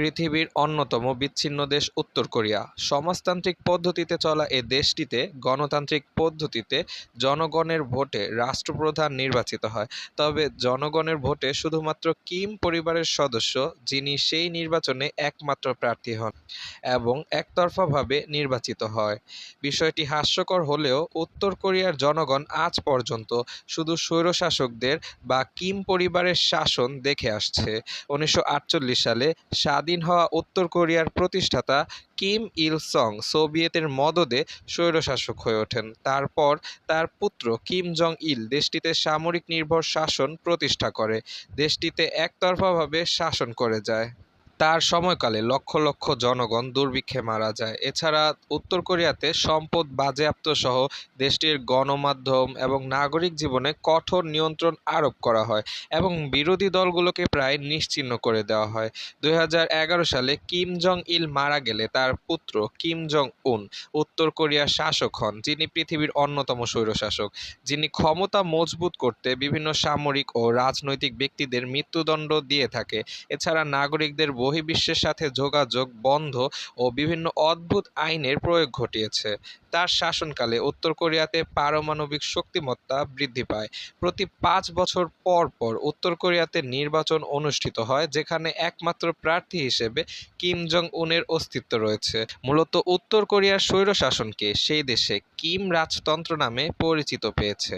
পৃথিবীর অন্যতম বিচ্ছিন্ন দেশ উত্তর কোরিয়া। সমাজতান্ত্রিক পদ্ধতিতে চলা এ দেশটিতে, গণতান্ত্রিক পদ্ধতিতে জনগণের ভোটে রাষ্ট্রপ্রধান নির্বাচিত হয়। তবে জনগণের ভোটে শুধুমাত্র কিম পরিবারের সদস্য, যিনি সেই নির্বাচনে একমাত্র প্রার্থী হন এবং একতরফাভাবে নির্বাচিত হয়। বিষয়টি হাস্যকর হলেও উত্তর কোরিয়ার জনগণ আজ পর্যন্ত শুধু স্বৈরশাসকদের বা কিম পরিবারের শাসন দেখে আসছে। উনিশশো আটচল্লিশ সালে স্বাধীন হওয়া উত্তর কোরিয়ার প্রতিষ্ঠাতা কিম ইল সং সোভিয়েতের মদদে স্বৈরশাসক হয়ে ওঠেন। তারপর তার পুত্র কিম জং ইল দেশটিতে সামরিক নির্ভর শাসন প্রতিষ্ঠা করে। দেশটিতে একতরফাভাবে শাসন করে যায়। তার সময়কালে লক্ষ লক্ষ জনগণ দুর্ভিক্ষে মারা যায়। এছাড়া উত্তর কোরিয়াতে সম্পদ বাজেয়াপ্ত সহ দেশটির গণমাধ্যম এবং নাগরিক জীবনে কঠোর নিয়ন্ত্রণ আরোপ করা হয় এবং বিরোধী দলগুলোকে প্রায় নিশ্চিহ্ন করে দেওয়া হয়। দু হাজার এগারো সালে কিম জং ইল মারা গেলে তার পুত্র কিম জং উন উত্তর কোরিয়ার শাসক হন, যিনি পৃথিবীর অন্যতম স্বৈরশাসক। যিনি ক্ষমতা মজবুত করতে বিভিন্ন সামরিক ও রাজনৈতিক ব্যক্তিদের মৃত্যুদণ্ড দিয়ে থাকে। এছাড়া নাগরিকদের বহির্বিশ্বের সাথে যোগাযোগ বন্ধ ও বিভিন্ন অদ্ভুত আইনের প্রয়োগ ঘটিয়েছে। তার শাসনকালে উত্তর কোরিয়াতে পারমাণবিক শক্তিমত্তা বৃদ্ধি পায়। প্রতি পাঁচ বছর পর পর উত্তর কোরিয়াতে নির্বাচন অনুষ্ঠিত হয়, যেখানে একমাত্র প্রার্থী হিসেবে কিম জং উনের অস্তিত্ব রয়েছে। মূলত উত্তর কোরিয়ার স্বৈরশাসনকে সেই দেশে কিম রাজতন্ত্র নামে পরিচিত পেয়েছে।